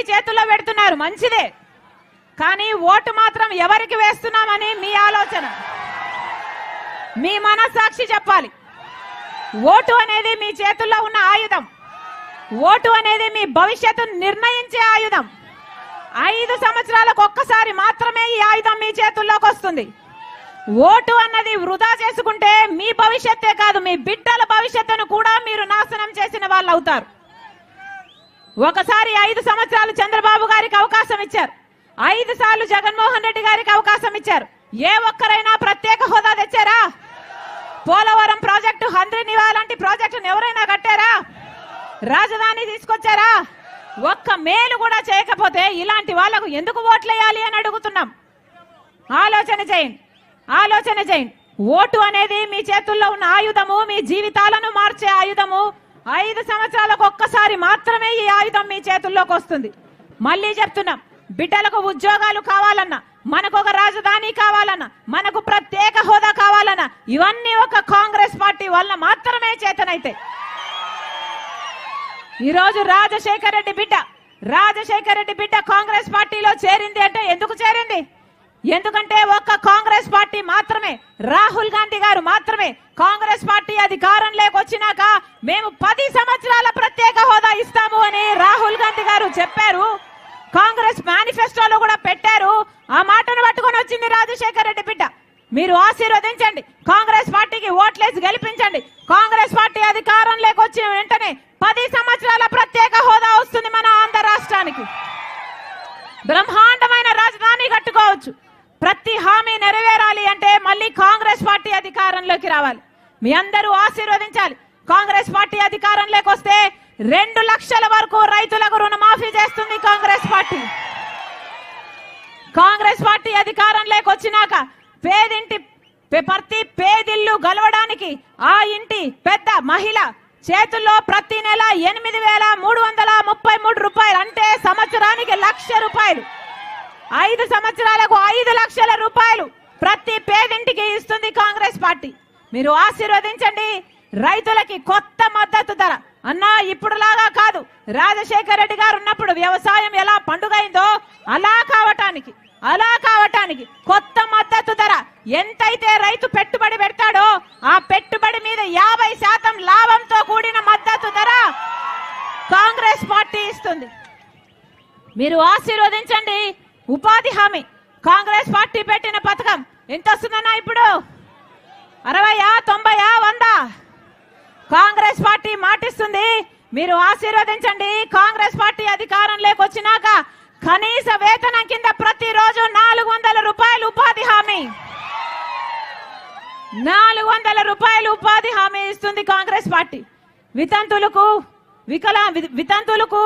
మీ చేతుల్లో పెడుతున్నారు. మంచిదే. కానీ ఓటు మాత్రం ఎవరికి వేస్తున్నామని మీ ఆలోచన. మీ మనస్సాక్షి చెప్పాలి. ఓటు అనేది మీ చేతుల్లో ఉన్న ఆయుధం. ఓటు అనేది మీ భవిష్యత్తును నిర్ణయించే ఆయుధం. ఐదు సంవత్సరాలకు ఒక్కసారి మాత్రమే ఈ ఆయుధం మీ చేతుల్లోకి వస్తుంది. ఓటు అన్నది వృధా చేసుకుంటే మీ భవిష్యత్తే కాదు మీ బిడ్డల భవిష్యత్తును కూడా మీరు నాశనం చేసిన వాళ్ళు అవుతారు. ఒకసారి ఐదు సంవత్సరాలు చంద్రబాబు గారికి అవకాశం ఇచ్చారు. ఐదు సార్లు జగన్మోహన్ రెడ్డి గారికి అవకాశం ఇచ్చారు. ఏ ఒక్కరైనా ప్రత్యేక హోదా తెచ్చారా? పోలవరం ప్రాజెక్టు హంద్రినివా లాంటి ప్రాజెక్టును ఎవరైనా కట్టారా? రాజధాని తీసుకొచ్చారా? ఒక్క మేలు కూడా చేయకపోతే ఇలాంటి వాళ్ళకు ఎందుకు ఓట్లేయాలి అని అడుగుతున్నాం. ఆలోచన చేయండి. ఆలోచన చేయండి. ఓటు అనేది మీ చేతుల్లో ఉన్న ఆయుధము మీ జీవితాలను మార్చే ఆయుధము ఐదు సంవత్సరాలకు ఒక్కసారి మాత్రమే ఈ ఆయుధం మీ చేతుల్లోకి వస్తుంది. మళ్ళీ చెప్తున్నాం బిడ్డలకు ఉద్యోగాలు కావాలన్నా మనకు ఒక రాజధాని కావాలన్నా మనకు ప్రత్యేక హోదా కావాలన్నా ఇవన్నీ ఒక కాంగ్రెస్ పార్టీ వల్ల మాత్రమే చేతనైతే ఈ రోజు రాజశేఖర రెడ్డి బిడ్డ రాజశేఖర రెడ్డి బిడ్డ కాంగ్రెస్ పార్టీలో చేరింది అంటే ఎందుకు చేరింది? ఎందుకంటే ఒక్క కాంగ్రెస్ పార్టీ మాత్రమే రాహుల్ గాంధీ గారు మాత్రమే కాంగ్రెస్ పార్టీ అధికారం మేము పది సంవత్సరాల ప్రత్యేక హోదా ఇస్తాము అని రాహుల్ గాంధీ గారు చెప్పారు. కాంగ్రెస్ మేనిఫెస్టోలో కూడా పెట్టారు. ఆ మాటను పట్టుకొని వచ్చింది రాజశేఖర్ రెడ్డి బిడ్డ. మీరు ఆశీర్వదించండి. కాంగ్రెస్ పార్టీకి ఓట్లేసి గెలిపించండి. కాంగ్రెస్ పార్టీ అధికారం లేకొచ్చిన వెంటనే పది సంవత్సరాల ప్రత్యేక హోదా వస్తుంది మన ఆంధ్ర రాష్ట్రానికి. బ్రహ్మాండమైన రాజధాని కట్టుకోవచ్చు. ప్రతి హామీ నెరవేరాలి అంటే మళ్ళీ కాంగ్రెస్ పార్టీ అధికారంలోకి రావాలి. మీ అందరూ ఆశీర్వదించాలి. కాంగ్రెస్ పార్టీ అధికారంలోకి వస్తే రెండు లక్షల వరకు రైతులకు రుణమాఫీ చేస్తుంది కాంగ్రెస్ పార్టీ. కాంగ్రెస్ పార్టీ అధికారంలోకి వచ్చినాక పేదింటి ప్రతి పేదిల్లు గలవడానికి ఆ ఇంటి పెద్ద మహిళ చేతుల్లో ప్రతి నెల ఎనిమిది వేల మూడు వందల ముప్పై మూడు రూపాయలు అంటే సంవత్సరానికి లక్ష రూపాయలు. ఐదు సంవత్సరాలకు ఐదు లక్షల రూపాయలు ప్రతి పేదింటికి ఇస్తుంది కాంగ్రెస్ పార్టీ. మీరు ఆశీర్వదించండి. రైతులకి కొత్త మద్దతు ధర. అన్నా ఇప్పుడులాగా కాదు. రాజశేఖర రెడ్డి గారు ఉన్నప్పుడు వ్యవసాయం ఎలా పండుగైందో అలా కావటానికి అలా కావటానికి కొత్త మద్దతు ధర. ఎంతైతే రైతు పెట్టుబడి పెడతాడో ఆ పెట్టుబడి మీద యాభై శాతం లాభంతో కూడిన మద్దతు ధర కాంగ్రెస్ పార్టీ ఇస్తుంది. మీరు ఆశీర్వదించండి. ఉపాధి హామీ. కాంగ్రెస్ పార్టీ పెట్టిన పథకం. ఎంత వస్తుందన్నా ఇప్పుడు? అరవయా తొంభయా వందా? కాంగ్రెస్ పార్టీ మాటిస్తుంది. మీరు ఆశీర్వదించండి. కాంగ్రెస్ పార్టీ అధికారంలోకి వచ్చినాక కనీస వేతనం కింద ప్రతిరోజు నాలుగు వందల రూపాయలు ఉపాధి హామీ. నాలుగు వందల రూపాయలు ఉపాధి హామీ ఇస్తుంది కాంగ్రెస్ పార్టీ. వితంతులకు వికల వితంతులకు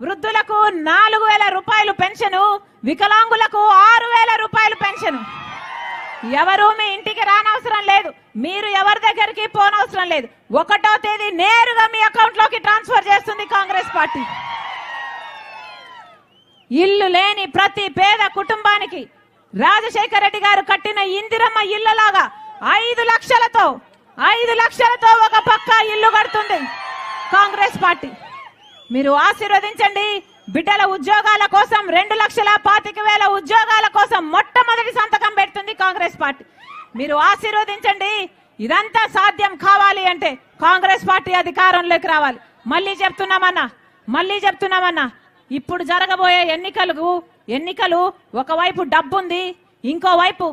వృద్ధులకు నాలుగు వేల రూపాయలు పెన్షను వికలాంగులకు ఆరు వేల రూపాయలు పెన్షను. ఎవరు మీ ఇంటికి రానవసరం లేదు. మీరు ఎవరి దగ్గరికి పోనవసరం లేదు. ఒకటో తేదీ నేరుగా మీ అకౌంట్లోకి ట్రాన్స్ఫర్ చేస్తుంది కాంగ్రెస్ పార్టీ. ఇల్లు లేని ప్రతి పేద కుటుంబానికి రాజశేఖర రెడ్డి గారు కట్టిన ఇందిరమ్మ ఇళ్ళలాగా ఐదు లక్షలతో ఐదు లక్షలతో ఒక పక్క ఇల్లు కడుతుంది కాంగ్రెస్ పార్టీ. మీరు ఆశీర్వదించండి. బిడ్డల ఉద్యోగాల కోసం రెండు లక్షల పాతిక వేల ఉద్యోగాల కోసం మొట్టమొదటి సంతకం పెడుతుంది కాంగ్రెస్ పార్టీ. మీరు ఆశీర్వదించండి. ఇదంతా సాధ్యం కావాలి అంటే కాంగ్రెస్ పార్టీ అధికారంలోకి రావాలి. మళ్ళీ చెప్తున్నామన్నా మళ్ళీ చెప్తున్నామన్నా ఇప్పుడు జరగబోయే ఎన్నికలకు ఎన్నికలు ఒకవైపు డబ్బుంది ఇంకోవైపు